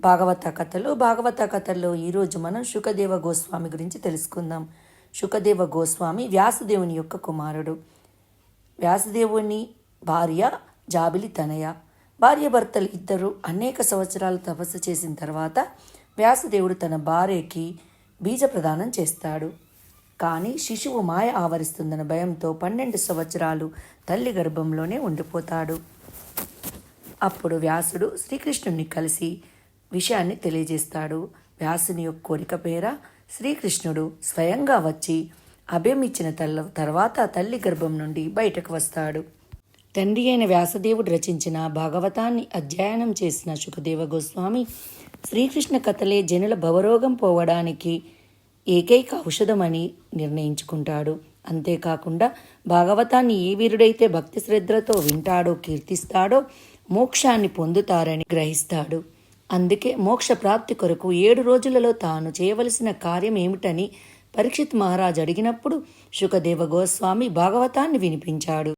భాగవత కథలు. భాగవత కథల్లో ఈరోజు మనం శుకదేవ గోస్వామి గురించి తెలుసుకుందాం. శుకదేవ గోస్వామి వ్యాసదేవుని యొక్క కుమారుడు. వ్యాసదేవుని భార్య జాబిలి తనయ. భార్యాభర్తలు ఇద్దరు అనేక సంవత్సరాలు తపస్సు చేసిన తర్వాత వ్యాసదేవుడు తన భార్యకి బీజ ప్రదానం చేస్తాడు. కానీ శిశువు మాయ ఆవరిస్తుందన్న భయంతో పన్నెండు సంవత్సరాలు తల్లి గర్భంలోనే ఉండిపోతాడు. అప్పుడు వ్యాసుడు శ్రీకృష్ణుణ్ణి కలిసి విషయాన్ని తెలియజేస్తాడు. వ్యాసుని యొక్క కోరిక పేర శ్రీకృష్ణుడు స్వయంగా వచ్చి అభయం ఇచ్చిన తల్ల తర్వాత తల్లి గర్భం నుండి బయటకు వస్తాడు. తండ్రి అయిన వ్యాసదేవుడు రచించిన భాగవతాన్ని అధ్యయనం చేసిన సుఖదేవ గోస్వామి శ్రీకృష్ణ కథలే జనుల భవరోగం పోవడానికి ఏకైక ఔషధమని నిర్ణయించుకుంటాడు. అంతేకాకుండా భాగవతాన్ని ఏ వీరుడైతే భక్తి శ్రద్ధలతో వింటాడో కీర్తిస్తాడో మోక్షాన్ని పొందుతారని గ్రహిస్తాడు. అందుకే మోక్ష ప్రాప్తి కొరకు ఏడు రోజులలో తాను చేయవలసిన కార్యం ఏమిటని పరీక్షిత్ మహారాజ్ అడిగినప్పుడు శుకదేవ గోస్వామి భాగవతాన్ని వినిపించాడు.